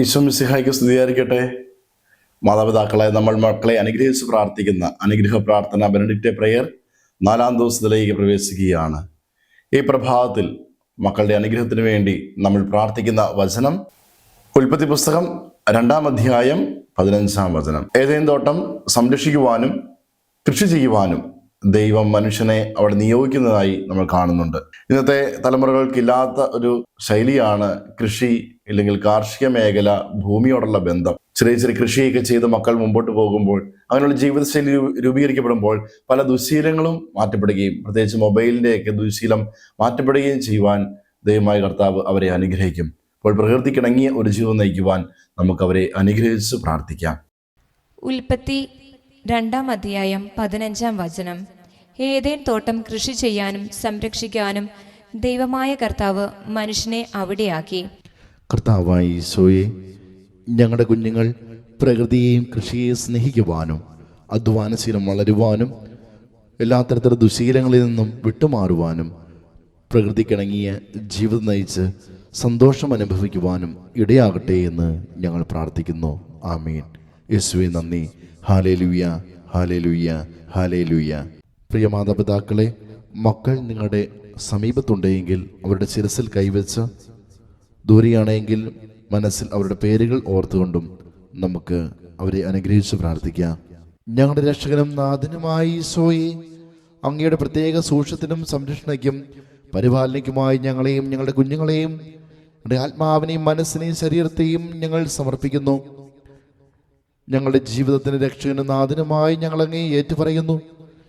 ഈശോ മിശിഹായ്ക്ക് സ്തുതിയായിരിക്കട്ടെ. മാതാപിതാക്കളെ നമ്മൾ മക്കളെ അനുഗ്രഹിച്ച് പ്രാർത്ഥിക്കുന്ന അനുഗ്രഹ പ്രാർത്ഥന ബെനഡിക്റ്റ് പ്രെയർ നാലാം ദിവസത്തിലേക്ക് പ്രവേശിക്കുകയാണ്. ഈ പ്രഭാതത്തിൽ മക്കളുടെ അനുഗ്രഹത്തിന് വേണ്ടി നമ്മൾ പ്രാർത്ഥിക്കുന്ന വചനം ഉൽപ്പത്തി പുസ്തകം രണ്ടാം അധ്യായം പതിനഞ്ചാം വചനം. ഏതെങ്കിലും തോട്ടം സംരക്ഷിക്കുവാനും കൃഷി ചെയ്യുവാനും ദൈവം മനുഷ്യനെ അവിടെ നിയോഗിക്കുന്നതായി നമ്മൾ കാണുന്നുണ്ട്. ഇന്നത്തെ തലമുറകൾക്കില്ലാത്ത ഒരു ശൈലിയാണ് കൃഷി അല്ലെങ്കിൽ കാർഷിക മേഖല ഭൂമിയോടുള്ള ബന്ധം. ചെറിയ ചെറിയ കൃഷിയൊക്കെ ചെയ്ത് മക്കൾ മുമ്പോട്ട് പോകുമ്പോൾ അങ്ങനെയുള്ള ജീവിതശൈലി രൂപീകരിക്കപ്പെടുമ്പോൾ പല ദുശീലങ്ങളും മാറ്റപ്പെടുകയും പ്രത്യേകിച്ച് മൊബൈലിന്റെയൊക്കെ ദുശീലം മാറ്റപ്പെടുകയും ചെയ്യുവാൻ ദൈവമായ കർത്താവ് അവരെ അനുഗ്രഹിക്കും. അപ്പോൾ പ്രകൃതിക്കിണങ്ങിയ ഒരു ജീവിതം നയിക്കുവാൻ നമുക്ക് അവരെ അനുഗ്രഹിച്ച് പ്രാർത്ഥിക്കാം. ഉൽപ്പത്തി രണ്ടാം അധ്യായം പതിനഞ്ചാം വചനം. ഏതേൻ തോട്ടം കൃഷി ചെയ്യാനും സംരക്ഷിക്കാനും ദൈവമായ കർത്താവ് മനുഷ്യനെ അവിടെയാക്കി. കർത്താവായി ഈശോയെ ഞങ്ങളുടെ കുഞ്ഞുങ്ങൾ പ്രകൃതിയെയും കൃഷിയെയും സ്നേഹിക്കുവാനും അധ്വാനശീലം വളരുവാനും എല്ലാ തരത്തിലുള്ള ദുശീലങ്ങളിൽ നിന്നും വിട്ടുമാറുവാനും പ്രകൃതിക്കിണങ്ങിയ ജീവിതം നയിച്ച് സന്തോഷം അനുഭവിക്കുവാനും ഇടയാകട്ടെ എന്ന് ഞങ്ങൾ പ്രാർത്ഥിക്കുന്നു. ആമീൻ. യേശുവെ നന്ദി. ഹാലേ ലുയ്യ ഹാലേ ലുയ്യ ഹാലേ ലുയ്യ പ്രിയ മാതാപിതാക്കളെ മക്കൾ നിങ്ങളുടെ സമീപത്തുണ്ടെങ്കിൽ അവരുടെ ശിരസിൽ കൈവച്ച് ദൂരെയാണെങ്കിൽ മനസ്സിൽ അവരുടെ പേരുകൾ ഓർത്തുകൊണ്ടും നമുക്ക് അവരെ അനുഗ്രഹിച്ച് പ്രാർത്ഥിക്കാം. ഞങ്ങളുടെ രക്ഷകനും നാഥനുമായി ഈശോയെ അങ്ങയുടെ പ്രത്യേക സൂക്ഷത്തിനും സംരക്ഷണയ്ക്കും പരിപാലനയ്ക്കുമായി ഞങ്ങളെയും ഞങ്ങളുടെ കുഞ്ഞുങ്ങളെയും ഞങ്ങളുടെ ആത്മാവിനെയും മനസ്സിനെയും ശരീരത്തെയും ഞങ്ങൾ സമർപ്പിക്കുന്നു. ഞങ്ങളുടെ ജീവിതത്തിന് രക്ഷകനും നാഥനുമായി ഞങ്ങളങ്ങേ ഏറ്റുപറയുന്നു.